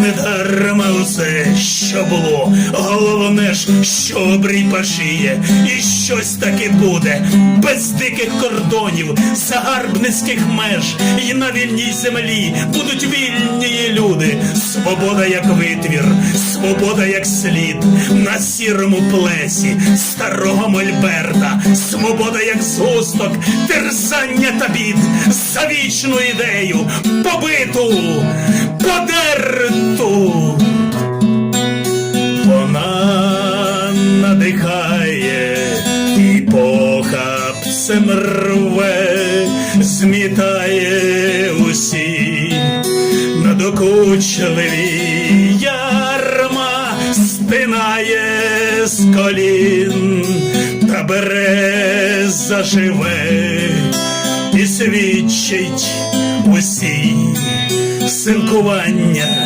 Недарма усе, що було, головне ж, що обрій пашіє, і щось таки буде, без диких кордонів, загарбницьких меж, і на вільній землі будуть вільні люди. Свобода як витвір, свобода як слід, на сірому плесі старого мольберта, свобода як згусток, терзання та бід, за вічну ідею, побиту, подерту. Похапцем рве, змітає усі надокучливі ярма, стинає з колін та бере заживе і свідчить усі силкування.